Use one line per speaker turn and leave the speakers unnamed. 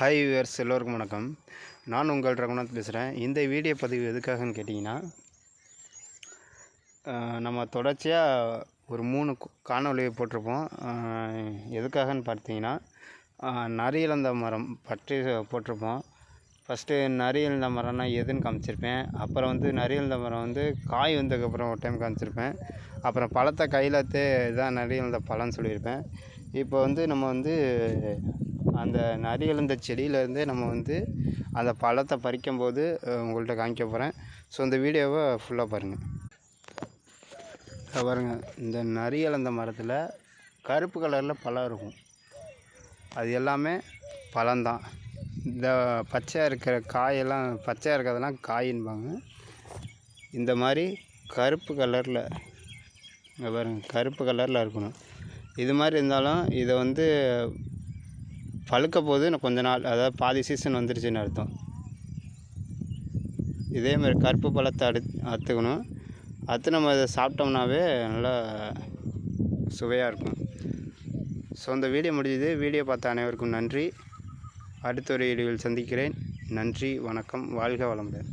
Hi viewers எல்லோருக்கும் வணக்கம். நான் உங்கள் ரகுநாத் பேசுகிறேன் இந்த வீடியோ பதிவு எதுக்காகன்னு கேட்டிங்கன்னா நம்ம தொடர்ச்சியாக ஒரு மூணு காணொலியை போட்டிருப்போம். எதுக்காகன்னு பார்த்தீங்கன்னா நரியலந்த மரம் பற்றி போட்டிருப்போம். ஃபஸ்ட்டு நரியலந்த மரம்னா எதுன்னு காமிச்சிருப்பேன். அப்புறம் வந்து நரி மரம் வந்து காய் வந்ததுக்கப்புறம் ஒரு டைம் காமிச்சிருப்பேன். அப்புறம் பழத்தை கையிலத்தே இதான் நரி பழம்னு சொல்லியிருப்பேன். இப்போ வந்து நம்ம வந்து அந்த நரி எழுந்த செடியிலேருந்தே நம்ம வந்து அந்த பழத்தை பறிக்கும் போது உங்கள்கிட்ட காமிக்க போகிறேன் ஸோ இந்த வீடியோவை ஃபுல்லாக பாருங்கள் பாருங்கள் பாருங்க. இந்த நரி இழந்த மரத்தில் கருப்பு கலரில் பழம் இருக்கும். அது எல்லாமே பழம்தான் இந்த பச்சையாக இருக்கிற காயெல்லாம் பச்சையாக இருக்கிறதெல்லாம் காயின்பாங்க. இந்த மாதிரி கருப்பு கலரில் இங்கே பாருங்க கருப்பு கலரில் இருக்கணும். இது மாதிரி இருந்தாலும் இதை வந்து பழுக்க போது இன்னும் கொஞ்ச நாள் அதாவது பாதி சீசன் வந்துருச்சுன்னு அர்த்தம். இதே மாதிரி கருப்பு பழத்தை அடு அறுத்துக்கணும். அறுத்து நம்ம இதை சாப்பிட்டோம்னாவே நல்லா சுவையாக இருக்கும். ஸோ இந்த வீடியோ முடிஞ்சது. வீடியோ பார்த்த அனைவருக்கும் நன்றி. அடுத்த ஒரு வீடியோவில் சந்திக்கிறேன். நன்றி வணக்கம். வாழ்க வளமுடன்.